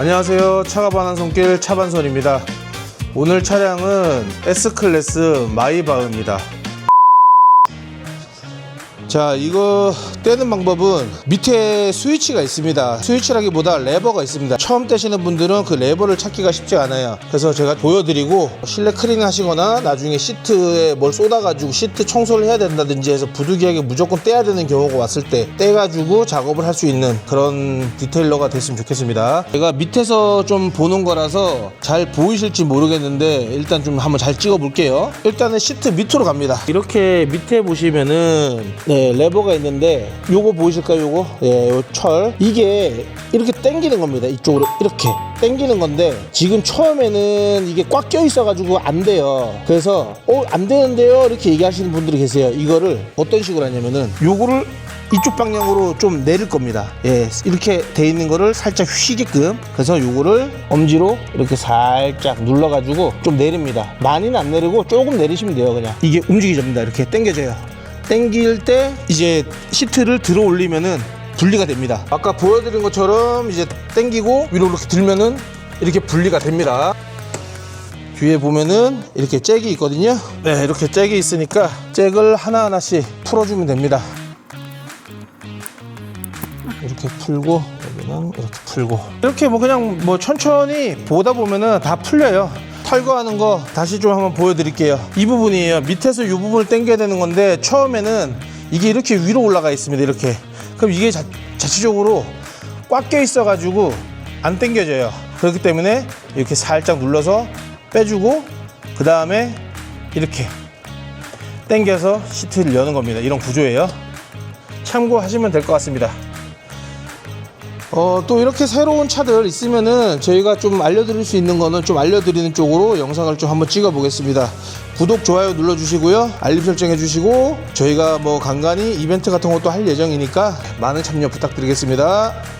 안녕하세요. 차가 반한 손길 차반손입니다. 오늘 차량은 S클래스 마이바흐입니다. 자, 이거 떼는 방법은 밑에 스위치가 있습니다. 스위치라기보다 레버가 있습니다. 처음 떼시는 분들은 그 레버를 찾기가 쉽지 않아요. 그래서 제가 보여드리고 실내 클린 하시거나 나중에 시트에 뭘 쏟아가지고 시트 청소를 해야 된다든지 해서 부득이하게 무조건 떼야 되는 경우가 왔을 때 떼가지고 작업을 할 수 있는 그런 디테일러가 됐으면 좋겠습니다. 제가 밑에서 좀 보는 거라서 잘 보이실지 모르겠는데 일단 좀 한번 잘 찍어 볼게요. 일단은 시트 밑으로 갑니다. 이렇게 밑에 보시면은 네, 레버가 있는데 요거 보이실까요? 요거 예, 요 철. 이게 이렇게 당기는 겁니다. 이쪽으로 이렇게 당기는 건데 지금 처음에는 이게 꽉 껴 있어 가지고 안 돼요. 그래서 어, 안 되는데요. 이렇게 얘기하시는 분들이 계세요. 이거를 어떤 식으로 하냐면은 요거를 이쪽 방향으로 좀 내릴 겁니다. 예, 이렇게 돼 있는 거를 살짝 휘게끔. 그래서 요거를 엄지로 이렇게 살짝 눌러가지고 좀 내립니다. 많이는 안 내리고 조금 내리시면 돼요, 그냥. 이게 움직이집니다. 이렇게 당겨져요. 당길 때 이제 시트를 들어 올리면은 분리가 됩니다. 아까 보여드린 것처럼 이제 당기고 위로 이렇게 들면은 이렇게 분리가 됩니다. 뒤에 보면은 이렇게 잭이 있거든요. 네, 이렇게 잭이 있으니까 잭을 하나하나씩 풀어주면 됩니다. 이렇게 풀고 여기는 이렇게 풀고 이렇게 뭐 그냥 뭐 천천히 보다 보면은 다 풀려요 탈거하는 거 다시 좀 한번 보여드릴게요. 이 부분이에요. 밑에서 이 부분을 당겨야 되는 건데 처음에는 이게 이렇게 위로 올라가 있습니다. 이렇게. 그럼 이게 자, 자체적으로 꽉 껴 있어 가지고 안 당겨져요. 그렇기 때문에 이렇게 살짝 눌러서 빼주고 그 다음에 이렇게 당겨서 시트를 여는 겁니다. 이런 구조예요. 참고하시면 될 것 같습니다 어, 또 이렇게 새로운 차들 있으면은 저희가 좀 알려드릴 수 있는 거는 좀 알려드리는 쪽으로 영상을 좀 한번 찍어 보겠습니다. 구독, 좋아요 눌러주시고요. 알림 설정해 주시고 저희가 뭐 간간히 이벤트 같은 것도 할 예정이니까 많은 참여 부탁드리겠습니다.